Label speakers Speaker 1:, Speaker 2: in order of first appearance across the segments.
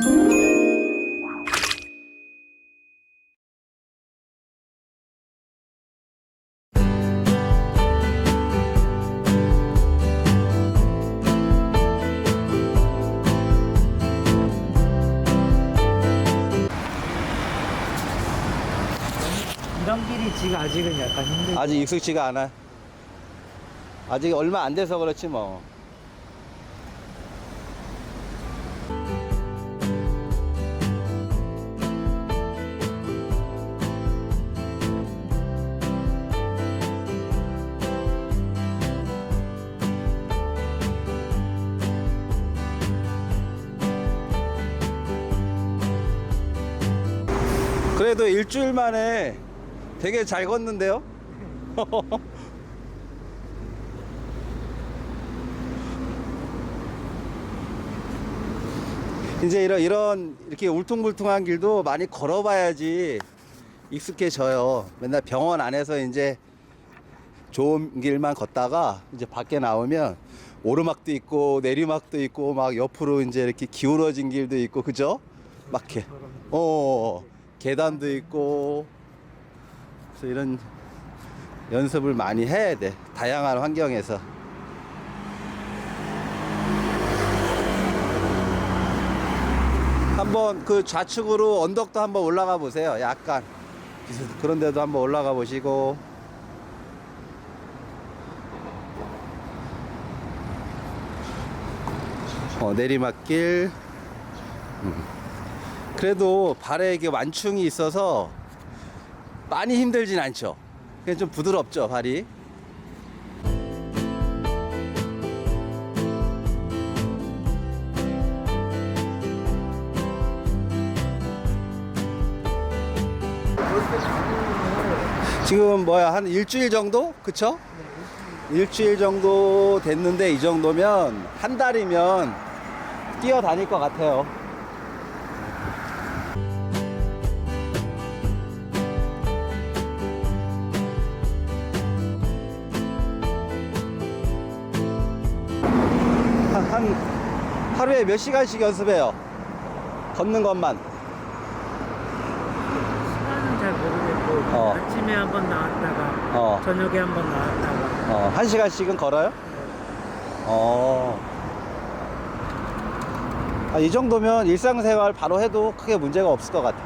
Speaker 1: 이런 길이 지금 아직은 약간 힘들고
Speaker 2: 아직 익숙지가 않아. 아직 얼마 안 돼서 그렇지 뭐. 그래도 일주일 만에 되게 잘 걷는데요? 이제 이런 이런 이렇게 울퉁불퉁한 길도 많이 걸어봐야지 익숙해져요. 맨날 병원 안에서 이제 좋은 길만 걷다가 이제 밖에 나오면 오르막도 있고 내리막도 있고 막 옆으로 이제 이렇게 기울어진 길도 있고 그죠? 막 이렇게 어 계단도 있고 그래서 이런 연습을 많이 해야 돼. 다양한 환경에서. 한번 그 좌측으로 언덕도 한번 올라가 보세요. 약간 그런 데도 한번 올라가 보시고. 어, 내리막길. 음. 그래도 발에 이게 완충이 있어서 많이 힘들진 않죠. 그냥 좀 부드럽죠, 발이. 지금 뭐야, 한 일주일 정도? 그쵸? 일주일 정도 됐는데 이 정도면 한 달이면 뛰어다닐 것 같아요. 하루에 몇 시간씩 연습해요? 걷는 것만.
Speaker 1: 시간은 잘 모르겠고
Speaker 2: 어.
Speaker 1: 아침에 한 번 나왔다가
Speaker 2: 어,
Speaker 1: 저녁에 한 번 나왔다가
Speaker 2: 어, 한 시간씩은 걸어요? 어. 아, 이 정도면 일상생활 바로 해도 크게 문제가 없을 것 같아.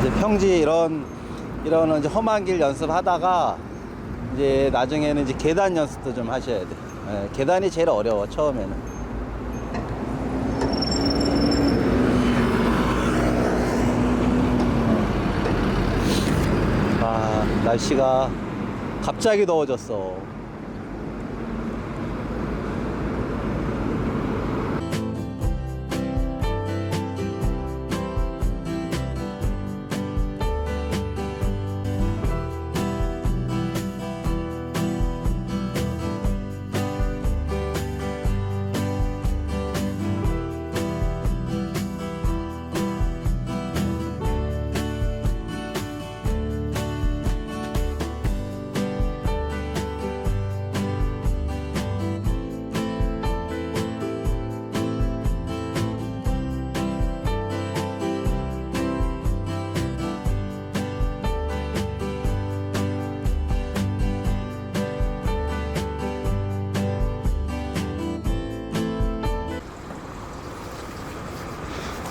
Speaker 2: 이제 평지 이런, 이런 이제 험한 길 연습하다가 이제 나중에는 이제 계단 연습도 좀 하셔야 돼. 예, 계단이 제일 어려워, 처음에는. 아, 날씨가 갑자기 더워졌어.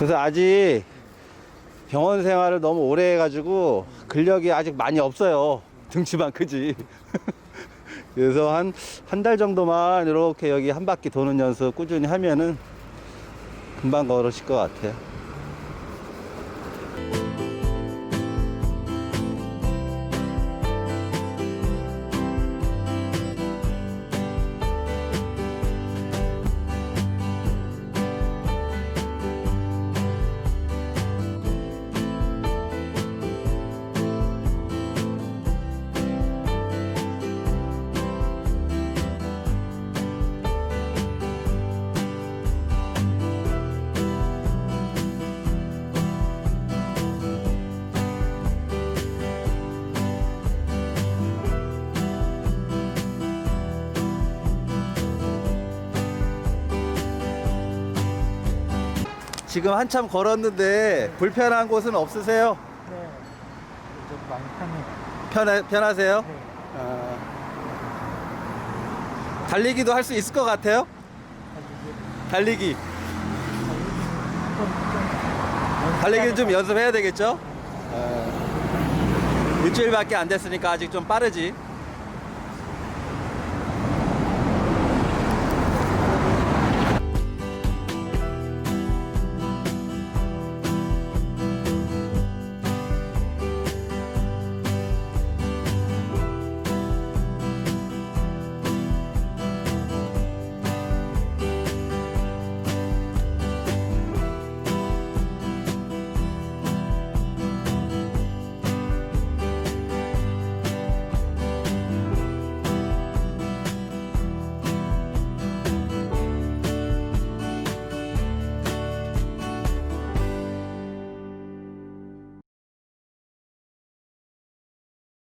Speaker 2: 그래서 아직 병원 생활을 너무 오래 해가지고 근력이 아직 많이 없어요. 등치만 크지. 그래서 한, 한 달 정도만 이렇게 여기 한 바퀴 도는 연습 꾸준히 하면은 금방 걸으실 것 같아요. 지금 한참 걸었는데 불편한 곳은 없으세요?
Speaker 1: 네. 좀 많이 타네요.
Speaker 2: 편하, 편하세요?
Speaker 1: 네.
Speaker 2: 어, 달리기도 할 수 있을 것 같아요? 달리기. 달리기는 좀 연습해야 되겠죠? 어, 일주일밖에 안 됐으니까 아직 좀 빠르지.